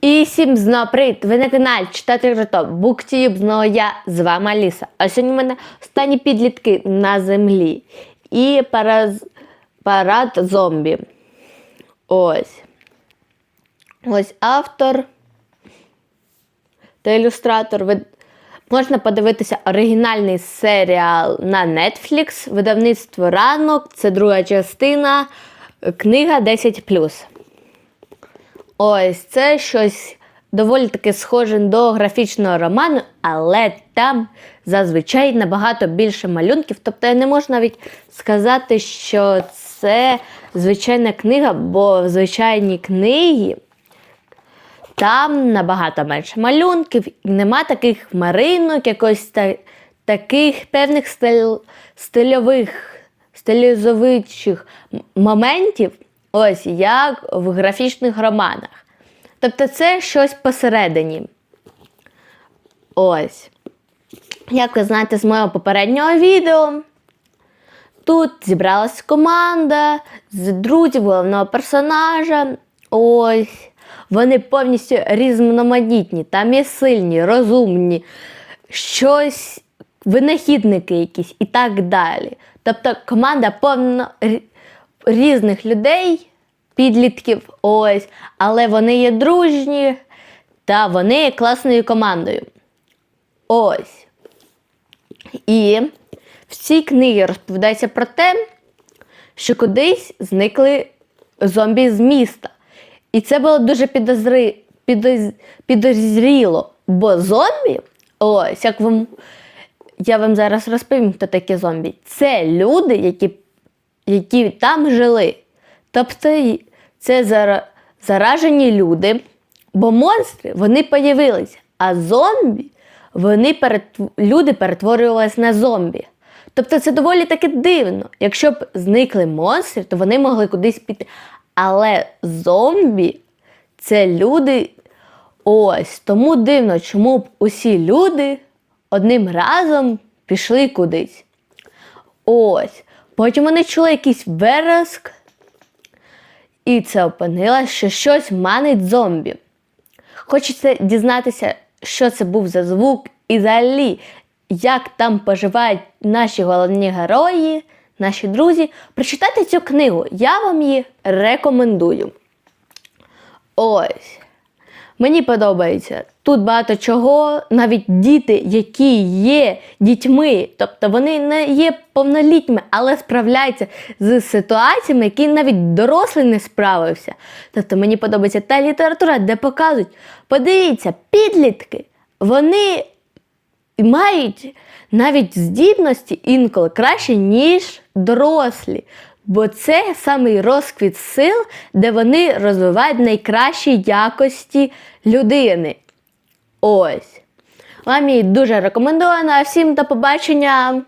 І всім знову привіт! Ви на каналі Читати Грото Буктюб, знову я з вами Аліса. А сьогодні в мене останні підлітки на землі і параз... парад зомбі. Ось. Ось автор та ілюстратор. Ви... Можна подивитися оригінальний серіал на Netflix, видавництво ранок, це друга частина, книга 10. Ось це щось доволі таки схоже до графічного роману, але там зазвичай набагато більше малюнків. Тобто я не можу навіть сказати, що це звичайна книга, бо в звичайній книгі там набагато менше малюнків, і нема таких хмаринок, якось та, таких певних стиль, стильових, стилізовичих моментів, ось як в графічних романах. Тобто це щось посередині. Ось. Як ви знаєте з моєго попереднього відео, тут зібралась команда з друзів головного персонажа. Ось. Вони повністю різноманітні, там є сильні, розумні, щось, винахідники якісь і так далі. Тобто команда повна різних людей, підлітків, ось, але вони є дружні та вони є класною командою. Ось. І в цій книгі розповідається про те, що кудись зникли зомбі з міста. І це було дуже підозри... підоз... підозріло, бо зомбі, ось як вам я вам зараз розповім, хто такі зомбі. Це люди, які, які там жили. Тобто це заражені люди, бо монстри вони появилися, а зомбі вони перетв... люди перетворювалися на зомбі. Тобто це доволі таки дивно. Якщо б зникли монстри, то вони могли кудись піти. Але зомбі це люди. Ось тому дивно, чому б усі люди одним разом пішли кудись. Ось. Потім вони чули якийсь вереск, і це опинилось, що щось манить зомбі. Хочеться дізнатися, що це був за звук, і взагалі, як там поживають наші головні герої, наші друзі. Прочитайте цю книгу, я вам її рекомендую. Ось. Мені подобається. Тут багато чого, навіть діти, які є дітьми, тобто вони не є повнолітніми, але справляються з ситуаціями, які навіть дорослий не справився. Тобто мені подобається та література, де показують, подивіться, підлітки, вони мають навіть здібності інколи краще, ніж дорослі. Бо це самий розквіт сил, де вони розвивають найкращі якості людини. Ось. Вам її дуже рекомендована. Всім до побачення!